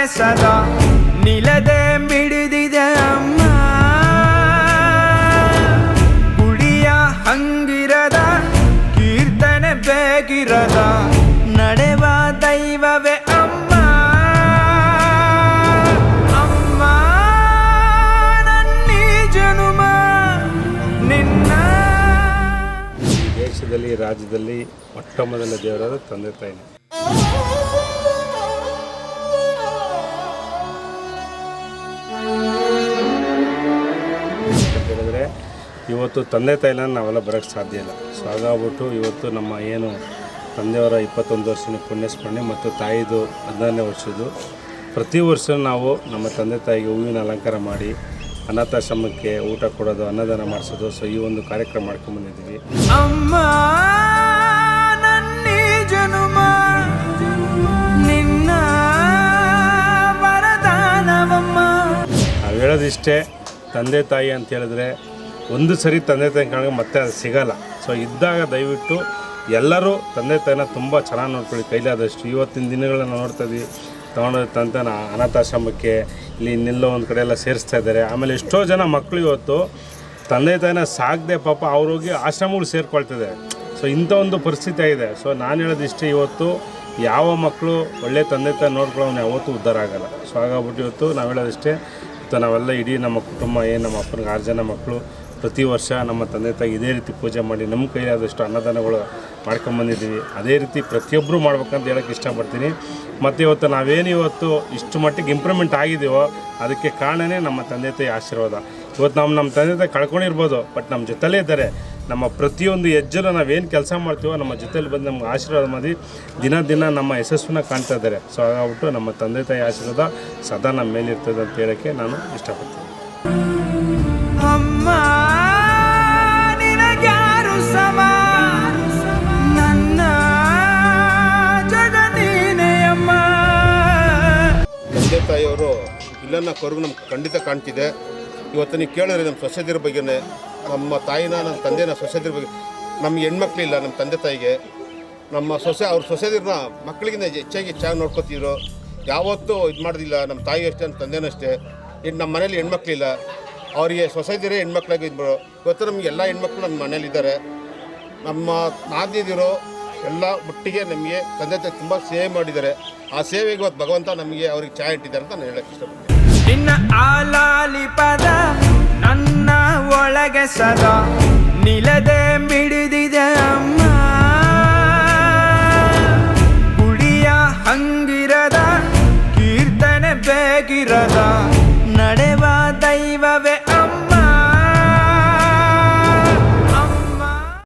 ಒಳಗೆ ಸದಾ ನಿಲದೆ ಮಿಡಿದಿದೆ ಅಮ್ಮ. ಗುಡಿಯ ಹಂಗಿರದ, ಕೀರ್ತನೆ ಬೇಗಿರದ ನಡೆವ ದೈವವೇ ಅಮ್ಮ. ಅಮ್ಮ ನನ್ನ ಜನುಮ, ನಿನ್ನ. ದೇಶದಲ್ಲಿ, ರಾಜ್ಯದಲ್ಲಿ, ಮೊಟ್ಟ ಮೊದಲ ದೇವರಾದ ತಂದೆ ತಾಯಿನೇ. ಇವತ್ತು ತಂದೆ ತಾಯಿನ ನಾವೆಲ್ಲ ಬರೋಕ್ಕೆ ಸಾಧ್ಯ ಇಲ್ಲ. ಸೊ ಹಾಗಾಗ್ಬಿಟ್ಟು ಇವತ್ತು ನಮ್ಮ ಏನು ತಂದೆಯವರ ಇಪ್ಪತ್ತೊಂದು ವರ್ಷದ ಪುಣ್ಯಸ್ಮರಣೆ ಮತ್ತು ತಾಯಿದು ಹದಿನಾರನೇ ವರ್ಷದ್ದು ಪ್ರತಿ ವರ್ಷ ನಾವು ನಮ್ಮ ತಂದೆ ತಾಯಿಗೆ ಹೂವಿನ ಅಲಂಕಾರ ಮಾಡಿ ಅನಾಥಾಶ್ರಮಕ್ಕೆ ಊಟ ಕೊಡೋದು ಅನ್ನದಾನ ಮಾಡಿಸೋದು ಸೊ ಈ ಒಂದು ಕಾರ್ಯಕ್ರಮ ಮಾಡ್ಕೊಂಡ್ಬಂದಿದ್ದೀವಿ ಅಮ್ಮ ನನ್ನೀ ಜನುಮ ನಿನ್ನ ನಾವು ಹೇಳೋದಿಷ್ಟೇ ತಂದೆ ತಾಯಿ ಅಂತ ಹೇಳಿದ್ರೆ ಒಂದು ಸರಿ ತಂದೆ ತಾಯಿ ಕಾಣೋ ಮತ್ತೆ ಅದು ಸಿಗಲ್ಲ. ಸೊ ಇದ್ದಾಗ ದಯವಿಟ್ಟು ಎಲ್ಲರೂ ತಂದೆ ತಾಯಿನ ತುಂಬ ಚೆನ್ನಾಗಿ ನೋಡ್ಕೊಳ್ಳಿ. ಕೈಲಾದಷ್ಟು ಇವತ್ತಿನ ದಿನಗಳನ್ನ ನೋಡ್ತಾ ಇದ್ವಿ. ತೊಗೊಂಡೋದ ತಂತನ ಅನಾಥಾಶ್ರಮಕ್ಕೆ ಇಲ್ಲಿ ನಿಲ್ಲೋ ಒಂದು ಕಡೆ ಎಲ್ಲ ಸೇರಿಸ್ತಾ ಇದ್ದಾರೆ. ಆಮೇಲೆ ಎಷ್ಟೋ ಜನ ಮಕ್ಕಳು ಇವತ್ತು ತಂದೆ ತಾಯಿನ ಸಾಕದೆ ಪಾಪ ಅವ್ರೋಗಿ ಆಶ್ರಮಗಳು ಸೇರ್ಕೊಳ್ತಿದ್ದಾರೆ ಸೊ ಇಂಥ ಒಂದು ಪರಿಸ್ಥಿತಿ ಆಗಿದೆ. ಸೊ ನಾನು ಹೇಳೋದಿಷ್ಟೇ ಇವತ್ತು ಯಾವ ಮಕ್ಕಳು ಒಳ್ಳೆ ತಂದೆ ತಾಯಿ ನೋಡ್ಕೊಳ್ಳೋನು ಯಾವತ್ತೂ ಉದ್ಧಾರ ಆಗಲ್ಲ. ಸೊ ಹಾಗಾಗ್ಬಿಟ್ಟು ಇವತ್ತು ನಾವು ಹೇಳೋದಿಷ್ಟೇ ಇವತ್ತು ನಾವೆಲ್ಲ ಇಡೀ ನಮ್ಮ ಕುಟುಂಬ, ಏನು ನಮ್ಮ ಅಪ್ಪನಿಗೆ ಆರು ಜನ ಮಕ್ಕಳು ಪ್ರತಿ ವರ್ಷ ನಮ್ಮ ತಂದೆ ತಾಯಿ ಇದೇ ರೀತಿ ಪೂಜೆ ಮಾಡಿ ನಮ್ಮ ಕೈಲಾದಷ್ಟು ಅನ್ನದಾನಗಳು ಮಾಡ್ಕೊಂಬಂದಿದ್ದೀವಿ. ಅದೇ ರೀತಿ ಪ್ರತಿಯೊಬ್ಬರು ಮಾಡ್ಬೇಕಂತ ಹೇಳೋಕ್ಕೆ ಇಷ್ಟಪಡ್ತೀನಿ. ಮತ್ತು ಇವತ್ತು ನಾವೇನು ಇವತ್ತು ಇಷ್ಟು ಮಟ್ಟಿಗೆ ಇಂಪ್ರೂವ್ಮೆಂಟ್ ಆಗಿದ್ದೀವೋ ಅದಕ್ಕೆ ಕಾರಣನೇ ನಮ್ಮ ತಂದೆ ತಾಯಿ ಆಶೀರ್ವಾದ. ಇವತ್ತು ನಾವು ನಮ್ಮ ತಂದೆ ತಾಯಿ ಕಳ್ಕೊಂಡಿರ್ಬೋದು ಬಟ್ ನಮ್ಮ ಜೊತೆಲೇ ಇದ್ದಾರೆ. ನಮ್ಮ ಪ್ರತಿಯೊಂದು ಹೆಜ್ಜೆಲು ನಾವೇನು ಕೆಲಸ ಮಾಡ್ತೀವೋ ನಮ್ಮ ಜೊತೆಲಿ ಬಂದು ನಮ್ಗೆ ಆಶೀರ್ವಾದ ಮಾಡಿ ದಿನ ದಿನ ನಮ್ಮ ಯಶಸ್ಸನ್ನ ಕಾಣ್ತಾ ಇದ್ದಾರೆ. ಸೊ ಹಾಗಾಗ್ಬಿಟ್ಟು ನಮ್ಮ ತಂದೆ ತಾಯಿ ಆಶೀರ್ವಾದ ಸದಾ ನಮ್ಮ ಮೇಲಿರ್ತದೆ ಅಂತ ಹೇಳೋಕ್ಕೆ ನಾನು ಇಷ್ಟಪಡ್ತೀನಿ. ತಾಯಿಯವರು ಇಲ್ಲನ್ನ ಕೊರಗು ನಮ್ಗೆ ಖಂಡಿತ ಕಾಣ್ತಿದೆ. ಇವತ್ತು ನೀವು ಕೇಳಿದ್ರೆ ನಮ್ಮ ಸೊಸೆದಿರ ಬಗ್ಗೆನೇ, ನಮ್ಮ ತಾಯಿನ ನಮ್ಮ ತಂದೆನ ಸೊಸೆದಿರ ಬಗ್ಗೆ ನಮ್ಮ ಹೆಣ್ಮಕ್ಳಿಲ್ಲ ನಮ್ಮ ತಂದೆ ತಾಯಿಗೆ. ನಮ್ಮ ಸೊಸೆ, ಅವ್ರ ಸೊಸೆದಿರನ್ನ ಮಕ್ಕಳಿಗಿಂತ ಹೆಚ್ಚಾಗಿ ಚೆನ್ನಾಗಿ ನೋಡ್ಕೊತಿದ್ರು. ಯಾವತ್ತೂ ಇದು ಮಾಡೋದಿಲ್ಲ ನಮ್ಮ ತಾಯಿ ಅಷ್ಟೇ ನಮ್ಮ ತಂದೆನೂ ಅಷ್ಟೇ. ಇನ್ನು ನಮ್ಮ ಮನೇಲಿ ಹೆಣ್ಮಕ್ಳಿಲ್ಲ ಅವರಿಗೆ ಸೊಸೈದಿರೇ ಹೆಣ್ಮಕ್ಳಾಗಿ ಇದ್ದರು ಇವತ್ತು ನಮಗೆ ಎಲ್ಲ ಹೆಣ್ಮಕ್ಳು ನಮ್ಮ ಮನೇಲಿದ್ದಾರೆ. ನಮ್ಮ ನಾದಿದಿರೋ ಎಲ್ಲ ಒಟ್ಟಿಗೆ ನಮಗೆ ತಂದೆ ತಾಯಿ ತುಂಬ ಸೇವೆ ಮಾಡಿದ್ದಾರೆ. ಆ ಸೇವೆಗೆ ಇವತ್ತು ಭಗವಂತ ನಮಗೆ ಅವ್ರಿಗೆ ಚಾಯ್ ಇಟ್ಟಿದ್ದಾರೆ ಅಂತ ನಾನು ಹೇಳಕ್ಕೆ ಇಷ್ಟಪಡ್ತೀನಿ. ಆಲಾಲಿ ಪದ ಸದಾ ನಿಲದೆ